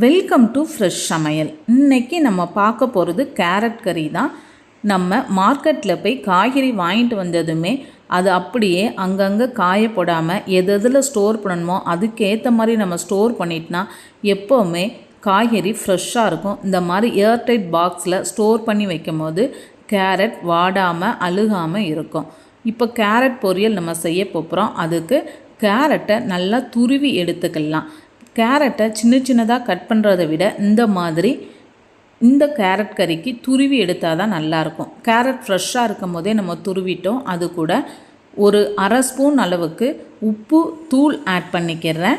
Welcome to fresh சமையல். இன்னைக்கு நம்ம பார்க்க போகிறது கேரட் கறி தான். நம்ம மார்க்கெட்டில் போய் காய்கறி வாங்கிட்டு வந்ததுமே அது அப்படியே அங்கங்கே காய போடாமல் எது எதில் ஸ்டோர் பண்ணணுமோ அதுக்கேற்ற மாதிரி நம்ம ஸ்டோர் பண்ணிட்டோன்னா எப்போவுமே காய்கறி ஃப்ரெஷ்ஷாக இருக்கும். இந்த மாதிரி ஏர்டைட் பாக்ஸில் ஸ்டோர் பண்ணி வைக்கும் போது கேரட் வாடாமல் அழுகாமல் இருக்கும். இப்போ கேரட் பொரியல் நம்ம செய்ய போகிறோம் அதுக்கு கேரட்டை நல்லா துருவி எடுத்துக்கலாம். கேரட்டை சின்ன சின்னதாக கட் பண்ணுறதை விட இந்த மாதிரி இந்த கேரட் கறிக்கு துருவி எடுத்தால் தான் நல்லாயிருக்கும். கேரட் ஃப்ரெஷ்ஷாக இருக்கும் போதே நம்ம துருவிட்டோம். அது கூட ஒரு அரை ஸ்பூன் அளவுக்கு உப்பு தூள் ஆட் பண்ணிக்கிறேன்.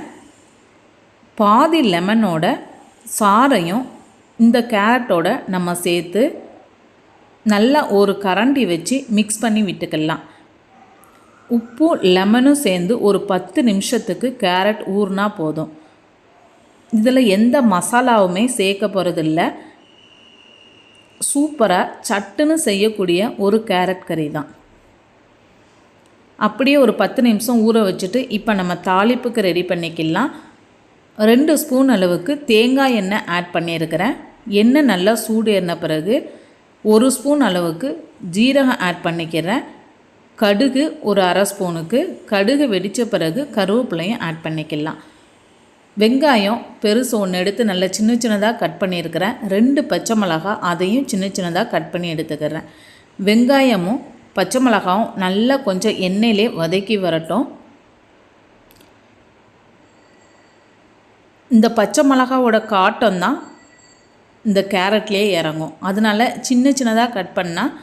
பாதி லெமனோட சாரையும் இந்த கேரட்டோட நம்ம சேர்த்து நல்லா ஒரு கரண்டி வச்சு மிக்ஸ் பண்ணி விட்டுக்கலாம். உப்பும் லெமனும் சேர்ந்து ஒரு பத்து நிமிஷத்துக்கு கேரட் ஊறினா போதும். இதில் எந்த மசாலாவுமே சேர்க்க போகிறதில்ல சூப்பராக சட்டுன்னு செய்யக்கூடிய ஒரு கேரட் கறி தான். அப்படியே ஒரு பத்து நிமிஷம் ஊற வச்சுட்டு இப்போ நம்ம தாளிப்புக்கு ரெடி பண்ணிக்கலாம். ரெண்டு ஸ்பூன் அளவுக்கு தேங்காய் எண்ணெய் ஆட் பண்ணியிருக்கிறேன். எண்ணெய் நல்லா சூடு ஏறின பிறகு ஒரு ஸ்பூன் அளவுக்கு ஜீரகம் ஆட் பண்ணிக்கிறேன். கடுகு ஒரு அரை ஸ்பூனுக்கு கடுகு வெடித்த பிறகு கருவேப்பிலையும் ஆட் பண்ணிக்கலாம். வெங்காயம் பெருசு ஒன்று எடுத்து நல்லா சின்ன சின்னதாக கட் பண்ணியிருக்கிறேன். ரெண்டு பச்சை மிளகா அதையும் சின்ன சின்னதாக கட் பண்ணி எடுத்துக்கிறேன். வெங்காயமும் பச்சை மிளகாவும் நல்லா கொஞ்சம் எண்ணெயிலே வதக்கி வரட்டும். இந்த பச்சை மிளகாவோட காட்டம் தான் இந்த கேரட்லேயே இறங்கும். அதனால் சின்ன சின்னதாக கட் பண்ணால்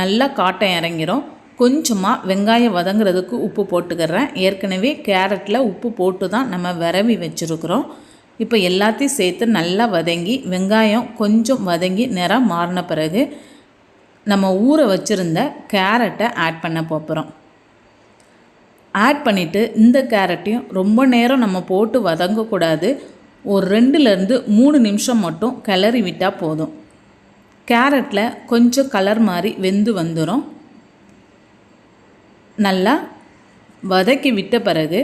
நல்லா காட்டம் இறங்கிரும். கொஞ்சமாக வெங்காயம் வதங்குறதுக்கு உப்பு போட்டுக்கிறேன். ஏற்கனவே கேரட்டில் உப்பு போட்டு தான் நம்ம விரவி வச்சுருக்குறோம். இப்போ எல்லாத்தையும் சேர்த்து நல்லா வதங்கி வெங்காயம் கொஞ்சம் வதங்கி நிறம் மாறின பிறகு நம்ம ஊற வச்சுருந்த கேரட்டை ஆட் பண்ண போகிறோம் ஆட் பண்ணிவிட்டு இந்த கேரட்டையும் ரொம்ப நேரம் நம்ம போட்டு வதங்கக்கூடாது ஒரு ரெண்டுலேருந்து மூணு நிமிஷம் மட்டும் கிளறி விட்டால் போதும். கேரட்டில் கொஞ்சம் கலர் மாதிரி வெந்து வந்துடும் நல்லா வதக்கி விட்ட பிறகு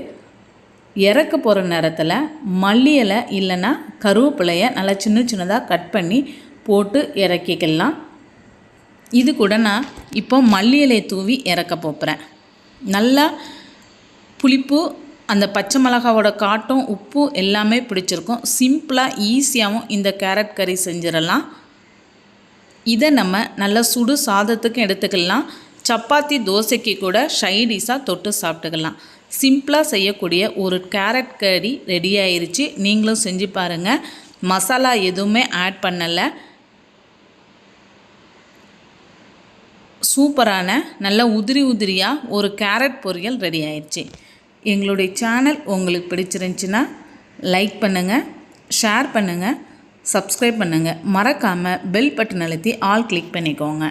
இறக்க போகிற நேரத்தில் மல்லி இலை இல்லைன்னா கருவேப்பிலையை நல்லா சின்ன சின்னதாக கட் பண்ணி போட்டு இறக்கிக்கலாம். இது கூட நான் இப்போ மல்லி இலையை தூவி இறக்க போகிறேன் நல்லா புளிப்பு அந்த பச்சை மிளகாவோட காட்டும் உப்பு எல்லாமே பிடிச்சிருக்கும். சிம்பிளாக ஈஸியாகவும் இந்த கேரட் கறி செஞ்சிடலாம். இதை நம்ம நல்லா சுடு சாதத்துக்கும் எடுத்துக்கலாம். சப்பாத்தி தோசைக்கு கூட ஷைடிஷாக தொட்டு சாப்பிட்டுக்கலாம். சிம்பிளாக செய்யக்கூடிய ஒரு கேரட் கறி ரெடி ஆயிருச்சு. நீங்களும் செஞ்சு பாருங்கள் மசாலா எதுவுமே ஆட் பண்ணலை. சூப்பரான நல்ல உதிரி உதிரியாக ஒரு கேரட் பொரியல் ரெடி ஆயிடுச்சு எங்களுடைய சேனல் உங்களுக்கு பிடிச்சிருந்துச்சின்னா லைக் பண்ணுங்கள் ஷேர் பண்ணுங்கள் சப்ஸ்கிரைப் பண்ணுங்கள் மறக்காமல் பெல் பட்டன் அழுத்தி ஆல் கிளிக் பண்ணிக்கோங்க.